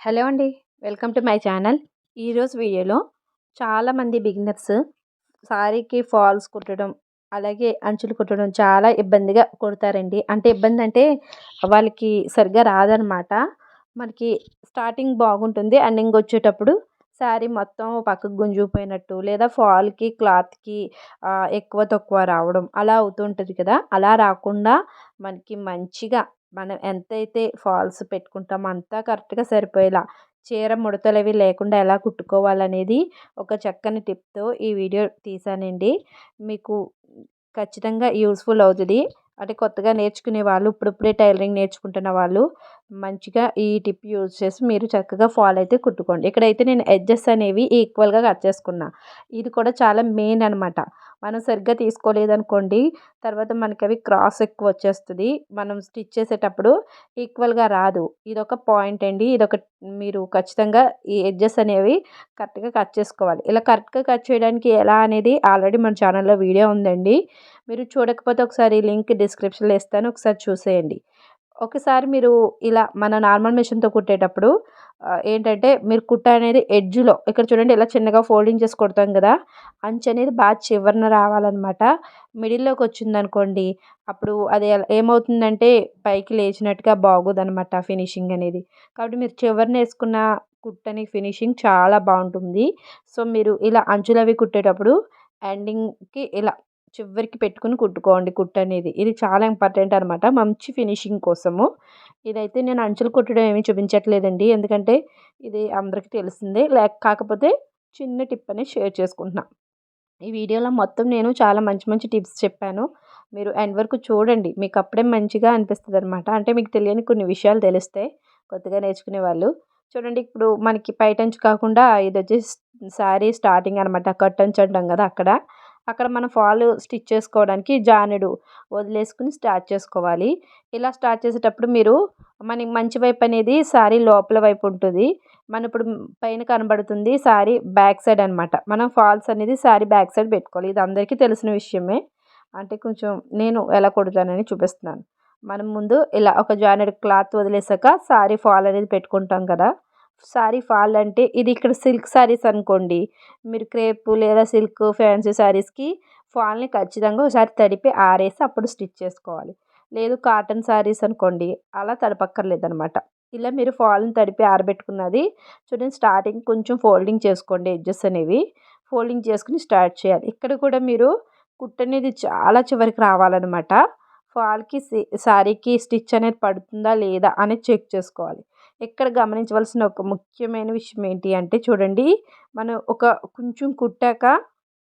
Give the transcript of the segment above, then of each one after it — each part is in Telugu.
హలో అండి. Welcome to my channel. ఈరోజు వీడియోలో చాలామంది బిగినర్స్ సారీకి ఫాల్స్ కుట్టడం అలాగే అంచులు కుట్టడం చాలా ఇబ్బందిగా కుడతారండి. అంటే ఇబ్బంది అంటే వాళ్ళకి సరిగ్గా రాదనమాట. మనకి స్టార్టింగ్ బాగుంటుంది ఎండింగ్ వచ్చేటప్పుడు శారీ మొత్తం పక్కకు గుంజుకుపోయినట్టు లేదా ఫాల్కి క్లాత్కి ఎక్కువ తక్కువ రావడం అలా అవుతుంటుంది కదా. అలా రాకుండా మనకి మంచిగా మనం ఎంతైతే ఫాల్స్ పెట్టుకుంటామో అంతా కరెక్ట్గా సరిపోయేలా. చీర ముడతలు అవి లేకుండా ఎలా కుట్టుకోవాలనేది ఒక చక్కని టిప్తో ఈ వీడియో తీసానండి. మీకు ఖచ్చితంగా యూస్ఫుల్ అవుతుంది. అంటే కొత్తగా నేర్చుకునే వాళ్ళు ఇప్పుడిప్పుడే టైలరింగ్ నేర్చుకుంటున్న వాళ్ళు మంచిగా ఈ టిప్ యూజ్ చేసి మీరు చక్కగా ఫాల్ అయితే కుట్టుకోండి. ఇక్కడైతే నేను ఎడ్జెస్ అనేవి ఈక్వల్గా కట్ చేసుకున్నా. ఇది కూడా చాలా మెయిన్ అనమాట మనం సరిగ్గా తీసుకోలేదనుకోండి తర్వాత మనకి అవి క్రాస్ ఎక్కువ వచ్చేస్తుంది మనం స్టిచ్ చేసేటప్పుడు ఈక్వల్గా రాదు. ఇది ఒక పాయింట్ అండి. ఇది ఒక మీరు ఖచ్చితంగా ఈ ఎడ్జెస్ అనేవి కరెక్ట్గా కట్ చేసుకోవాలి. ఇలా కరెక్ట్గా కట్ చేయడానికి ఎలా అనేది ఆల్రెడీ మన ఛానల్లో వీడియో ఉందండి. మీరు చూడకపోతే ఒకసారి లింక్ డిస్క్రిప్షన్లో ఇస్తాను. ఒకసారి చూసేయండి. ఒకసారి మీరు ఇలా మన నార్మల్ మిషన్తో కుట్టేటప్పుడు ఏంటంటే మీరు కుట్ట అనేది ఎడ్జ్లో ఇక్కడ చూడండి ఇలా చిన్నగా ఫోల్డింగ్ చేసి కొడతాం కదా అంచు అనేది బాగా చివరన రావాలన్నమాట. మిడిల్లోకి వచ్చిందనుకోండి అప్పుడు అది ఏమవుతుందంటే పైకి లేచినట్టుగా బాగోదనమాట ఫినిషింగ్ అనేది. కాబట్టి మీరు చివరన వేసుకున్న కుట్టని ఫినిషింగ్ చాలా బాగుంటుంది. సో మీరు ఇలా అంచులు అవి కుట్టేటప్పుడు ఎండింగ్కి ఇలా చివరికి పెట్టుకుని కుట్టుకోండి కుట్టు అనేది. ఇది చాలా ఇంపార్టెంట్ అనమాట మంచి ఫినిషింగ్ కోసము. ఇదైతే నేను అంచులు కుట్టడం ఏమీ చూపించట్లేదండి. ఎందుకంటే ఇది అందరికీ తెలిసిందే. లేక కాకపోతే చిన్న టిప్ అనేది షేర్ చేసుకుంటున్నా. ఈ వీడియోలో మొత్తం నేను చాలా మంచి మంచి టిప్స్ చెప్పాను. మీరు ఎండ్ వరకు చూడండి. మీకు అప్పుడే మంచిగా అనిపిస్తుంది అనమాట అంటే మీకు తెలియని కొన్ని విషయాలు తెలుస్తాయి కొత్తగా నేర్చుకునే వాళ్ళు. చూడండి ఇప్పుడు మనకి పైటంచు కాకుండా ఇది వచ్చేసి శారీ స్టార్టింగ్ అనమాట కట్టంచు అంటాం కదా అక్కడ. అక్కడ మనం ఫాల్ స్టిచ్ చేసుకోవడానికి జానెడు వదిలేసుకుని స్టార్ట్ చేసుకోవాలి. ఇలా స్టార్ట్ చేసేటప్పుడు మీరు మన మంచి వైపు అనేది శారీ లోపల వైపు ఉంటుంది. మన ఇప్పుడు పైన కనబడుతుంది శారీ బ్యాక్ సైడ్ అనమాట మనం ఫాల్స్ అనేది శారీ బ్యాక్ సైడ్ పెట్టుకోవాలి. ఇది అందరికీ తెలిసిన విషయమే. అంటే కొంచెం నేను ఎలా కొడుతానని చూపిస్తున్నాను. మనం ముందు ఇలా ఒక జాయినెడ్ క్లాత్ వదిలేసాక శారీ ఫాల్ అనేది పెట్టుకుంటాం కదా. శారీ ఫాల్ అంటే ఇది ఇక్కడ సిల్క్ శారీస్ అనుకోండి. మీరు క్రేప్ లేదా సిల్క్ ఫ్యాన్సీ శారీస్కి ఫాల్ని ఖచ్చితంగా ఒకసారి తడిపి ఆరేసి అప్పుడు స్టిచ్ చేసుకోవాలి. లేదు కాటన్ శారీస్ అనుకోండి అలా తడపక్కర్లేదనమాట. ఇలా మీరు ఫాల్ని తడిపి ఆరబెట్టుకున్నది చూడండి స్టార్టింగ్ కొంచెం ఫోల్డింగ్ చేసుకోండి ఎడ్జెస్ అనేవి. ఫోల్డింగ్ చేసుకుని స్టార్ట్ చేయాలి. ఇక్కడ కూడా మీరు కుట్టు అనేది చాలా చివరికి రావాలన్నమాట ఫాల్కి శారీకి స్టిచ్ అనేది పడుతుందా లేదా అనేది చెక్ చేసుకోవాలి. ఇక్కడ గమనించవలసిన ఒక ముఖ్యమైన విషయం ఏంటి అంటే చూడండి మనం ఒక కొంచెం కుట్టాక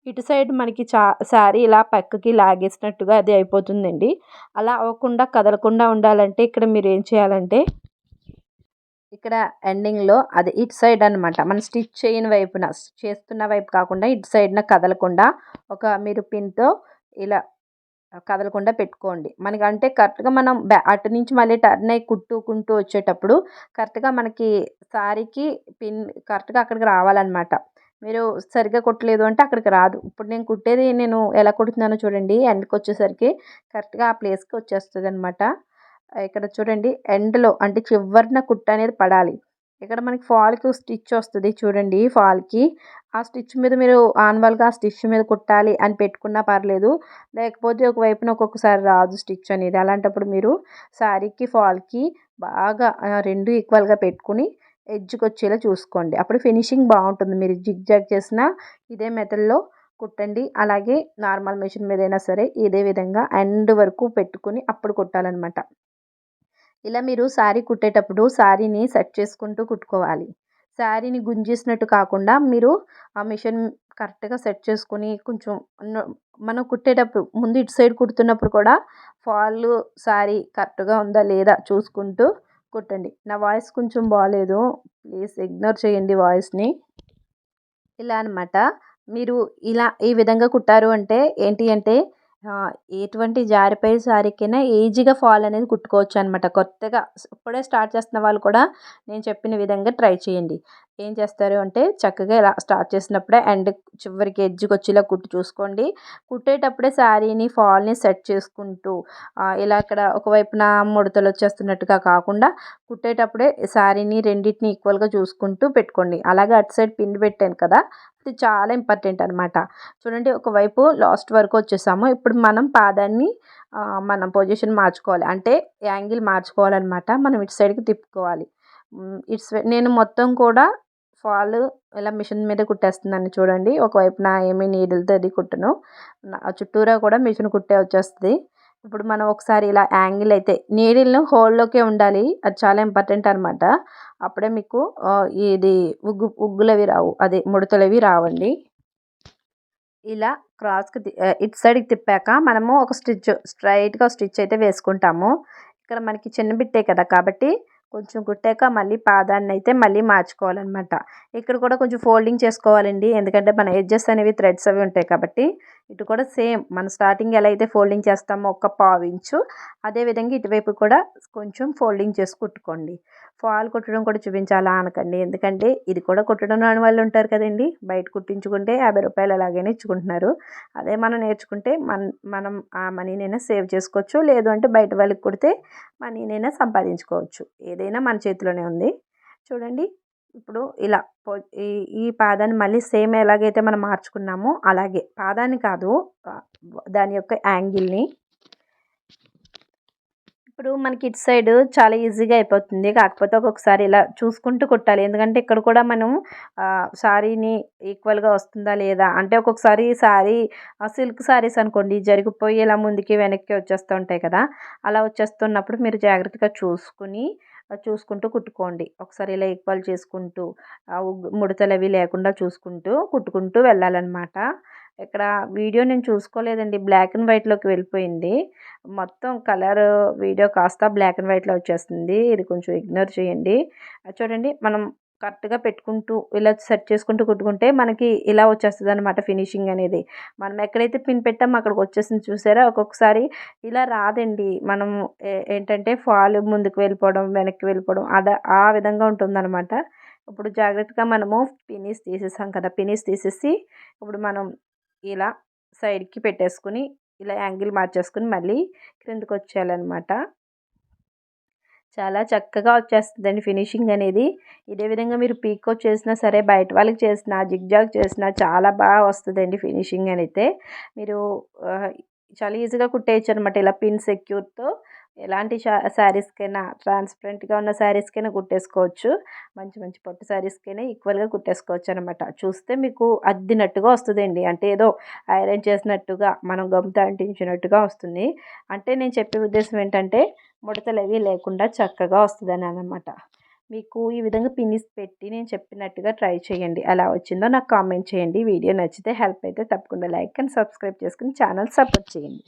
ఇటు సైడ్ మనకి చా శారీ ఇలా పక్కకి లాగేసినట్టుగా అది అయిపోతుందండి. అలా అవ్వకుండా కదలకుండా ఉండాలంటే ఇక్కడ మీరు ఏం చేయాలంటే ఇక్కడ ఎండింగ్లో అది ఇటు సైడ్ అనమాట మనం స్టిచ్ చేయని వైపున చేస్తున్న వైపు కాకుండా ఇటు సైడ్న కదలకుండా ఒక మీరు పిన్తో ఇలా కదలకుండా పెట్టుకోండి. మనకి అంటే కరెక్ట్గా మనం బ్యా అటు నుంచి మళ్ళీ టర్న్ అయ్యి కుట్టుకుంటూ వచ్చేటప్పుడు కరెక్ట్గా మనకి శారీకి పిన్ కరెక్ట్గా అక్కడికి రావాలన్నమాట. మీరు సరిగ్గా కుట్టలేదు అంటే అక్కడికి రాదు. ఇప్పుడు నేను కుట్టేది నేను ఎలా కుడుతున్నానో చూడండి. ఎండ్కి వచ్చేసరికి కరెక్ట్గా ఆ ప్లేస్కి వచ్చేస్తుంది అనమాట ఇక్కడ చూడండి ఎండ్లో అంటే చివరిన కుట్ట అనేది పడాలి. ఇక్కడ మనకి ఫాల్కి స్టిచ్ వస్తుంది చూడండి ఫాల్కి. ఆ స్టిచ్ మీద మీరు ఆన్వల్గా ఆ స్టిచ్ మీద కుట్టాలి అని పెట్టుకున్నా పర్లేదు. లేకపోతే ఒకవైపున ఒక్కొక్కసారి రాదు స్టిచ్ అనేది. అలాంటప్పుడు మీరు శారీకి ఫాల్కి బాగా రెండు ఈక్వల్గా పెట్టుకుని ఎడ్జ్కి వచ్చేలా చూసుకోండి. అప్పుడు ఫినిషింగ్ బాగుంటుంది. మీరు జిగ్ జాగ్ చేసిన ఇదే మెథడ్లో కుట్టండి. అలాగే నార్మల్ మెషిన్ మీద అయినా సరే ఇదే విధంగా ఎండ్ వరకు పెట్టుకుని అప్పుడు కుట్టాలన్నమాట. ఇలా మీరు శారీ కుట్టేటప్పుడు శారీని సెట్ చేసుకుంటూ కుట్టుకోవాలి. శారీని గుంజేసినట్టు కాకుండా మీరు ఆ మిషన్ కరెక్ట్గా సెట్ చేసుకొని కొంచెం మనం కుట్టేటప్పుడు ముందు ఇటు సైడ్ కుడుతున్నప్పుడు కూడా ఫాల్ శారీ కరెక్ట్గా ఉందా లేదా చూసుకుంటూ కుట్టండి. నా వాయిస్ కొంచెం బాగాలేదు ప్లీజ్ ఇగ్నోర్ చేయండి వాయిస్ని. ఇలా అనమాట మీరు ఇలా ఈ విధంగా కుట్టారు అంటే ఏంటి అంటే ఎటువంటి జారిపోయే శారీకైనా ఈజీగా ఫాల్ అనేది కుట్టుకోవచ్చు అనమాట కొత్తగా ఇప్పుడే స్టార్ట్ చేస్తున్న వాళ్ళు కూడా నేను చెప్పిన విధంగా ట్రై చేయండి. ఏం చేస్తారు అంటే చక్కగా ఇలా స్టార్ట్ చేసినప్పుడే ఎండ్ చివరికి ఎడ్జ్కి వచ్చేలా కుట్టు చూసుకోండి. కుట్టేటప్పుడే శారీని ఫాల్ని సెట్ చేసుకుంటూ ఇలా ఇక్కడ ఒకవైపున ముడతలు వచ్చేస్తున్నట్టుగా కాకుండా కుట్టేటప్పుడే శారీని రెండింటిని ఈక్వల్గా చూసుకుంటూ పెట్టుకోండి. అలాగే అటు సైడ్ పిన్ పెట్టాను కదా ఇది చాలా ఇంపార్టెంట్ అనమాట చూడండి ఒకవైపు లాస్ట్ వరకు వచ్చేసాము. ఇప్పుడు మనం పాదాన్ని మనం పొజిషన్ మార్చుకోవాలి. అంటే యాంగిల్ మార్చుకోవాలన్నమాట. మనం ఇటు సైడ్కి తిప్పుకోవాలి. ఇట్స్ నేను మొత్తం కూడా ఫాల్ ఇలా మిషన్ మీద కుట్టేస్తుందని చూడండి. ఒకవైపున ఏమీ నీడిల్తో అది కుట్టను. చుట్టూరా కూడా మిషన్ కుట్టే వచ్చేస్తుంది. ఇప్పుడు మనం ఒకసారి ఇలా యాంగిల్ అయితే నీడిల్ను హోల్లోకే ఉండాలి. అది చాలా ఇంపార్టెంట్ అనమాట అప్పుడే మీకు ఇది ఉగ్గు ఉగ్గులవి రావు. అదే ముడతలవి రావండి. ఇలా క్రాస్కి ఇటు సైడ్కి తిప్పాక మనము ఒక స్టిచ్ స్ట్రైట్గా స్టిచ్ అయితే వేసుకుంటాము. ఇక్కడ మనకి చిన్న బిట్టే కదా కాబట్టి కొంచెం కుట్టాక మళ్ళీ పాదాన్ని అయితే మళ్ళీ మార్చుకోవాలన్నమాట. ఇక్కడ కూడా కొంచెం ఫోల్డింగ్ చేసుకోవాలండి. ఎందుకంటే మన ఎడ్జెస్ అనేవి థ్రెడ్స్ అవి ఉంటాయి కాబట్టి ఇటు కూడా సేమ్ మన స్టార్టింగ్ ఎలా అయితే ఫోల్డింగ్ చేస్తామో ఒక పావు ఇంచు అదేవిధంగా ఇటువైపు కూడా కొంచెం ఫోల్డింగ్ చేసి కుట్టుకోండి. ఫాల్ కుట్టడం కూడా చూపించాలా అనకండి. ఎందుకంటే ఇది కూడా కుట్టడం రాని వాళ్ళు ఉంటారు కదండి. బయట కుట్టించుకుంటే యాభై రూపాయలు అలాగే ఇచ్చుకుంటున్నారు. అదే మనం నేర్చుకుంటే మన మనం ఆ మనీనైనా సేవ్ చేసుకోవచ్చు. లేదు అంటే బయట వాళ్ళకి కుడితే మనీనైనా సంపాదించుకోవచ్చు. ఏదైనా మన చేతిలోనే ఉంది. చూడండి. ఇప్పుడు ఇలా ఈ ఈ పాదాన్ని మళ్ళీ సేమ్ ఎలాగైతే మనం మార్చుకున్నామో అలాగే. పాదాన్ని కాదు దాని యొక్క యాంగిల్ని. ఇప్పుడు మనకి ఇటు సైడ్ చాలా ఈజీగా అయిపోతుంది. కాకపోతే ఒక్కొక్కసారి ఇలా చూసుకుంటూ కుట్టాలి. ఎందుకంటే ఇక్కడ కూడా మనం శారీని ఈక్వల్గా వస్తుందా లేదా? అంటే ఒక్కొక్కసారి శారీ సిల్క్ శారీస్ అనుకోండి జరిగిపోయి ఇలా ముందుకి వెనక్కి వచ్చేస్తూ ఉంటాయి కదా? అలా వచ్చేస్తున్నప్పుడు మీరు జాగ్రత్తగా చూసుకుని చూసుకుంటూ కుట్టుకోండి. ఒకసారి ఇలా ఈక్వల్ చేసుకుంటూ ముడతలు అవి లేకుండా చూసుకుంటూ కుట్టుకుంటూ వెళ్ళాలన్నమాట. ఇక్కడ వీడియో నేను చూసుకోలేదండి. బ్లాక్ అండ్ వైట్లోకి వెళ్ళిపోయింది. మొత్తం కలర్ వీడియో కాస్త బ్లాక్ అండ్ వైట్లో వచ్చేస్తుంది. ఇది కొంచెం ఇగ్నోర్ చేయండి. చూడండి మనం కరెక్ట్గా పెట్టుకుంటూ ఇలా సెట్ చేసుకుంటూ కుట్టుకుంటే మనకి ఇలా వచ్చేస్తుంది అనమాట ఫినిషింగ్ అనేది. మనం ఎక్కడైతే పిన్ పెట్టామో అక్కడికి వచ్చేసింది చూసారా? ఒక్కొక్కసారి ఇలా రాదండి. మనం ఏంటంటే ఫాల్ ముందుకు వెళ్ళిపోవడం వెనక్కి వెళ్ళిపోవడం అద ఆ విధంగా ఉంటుందన్నమాట. ఇప్పుడు జాగ్రత్తగా మనము పినీస్ తీసేసాం కదా పినీస్ తీసేసి ఇప్పుడు మనం ఇలా సైడ్కి పెట్టేసుకుని ఇలా యాంగిల్ మార్చేసుకుని మళ్ళీ క్రిందికి వచ్చేయాలన్నమాట. చాలా చక్కగా వచ్చేస్తుందండి ఫినిషింగ్ అనేది. ఇదే విధంగా మీరు పీకో చేసినా సరే బయట వాళ్ళకి చేసినా జిగ్జాగ్ చేసినా చాలా బాగా వస్తుందండి ఫినిషింగ్ అయితే. మీరు చాలా ఈజీగా కుట్టేయచ్చు అనమాట ఇలా పిన్ సెక్యూర్తో ఎలాంటి శారీస్కైనా ట్రాన్స్పరెంట్గా ఉన్న శారీస్కైనా కుట్టేసుకోవచ్చు. మంచి మంచి పట్టు శారీస్కైనా ఈక్వల్గా కుట్టేసుకోవచ్చు అనమాట చూస్తే మీకు అద్దినట్టుగా వస్తుందండి. అంటే ఏదో ఐరన్ చేసినట్టుగా మనం గమ్ముతో అంటించినట్టుగా వస్తుంది. అంటే నేను చెప్పే ఉద్దేశం ఏంటంటే ముడతలు అవి లేకుండా చక్కగా వస్తుందని అనమాట మీకు ఈ విధంగా పిన్నిస్ పెట్టి నేను చెప్పినట్టుగా ట్రై చేయండి. ఎలా వచ్చిందో నాకు కామెంట్ చేయండి. వీడియో నచ్చితే హెల్ప్ అయితే తప్పకుండా లైక్ అండ్ సబ్స్క్రైబ్ చేసుకుని ఛానల్ సపోర్ట్ చేయండి.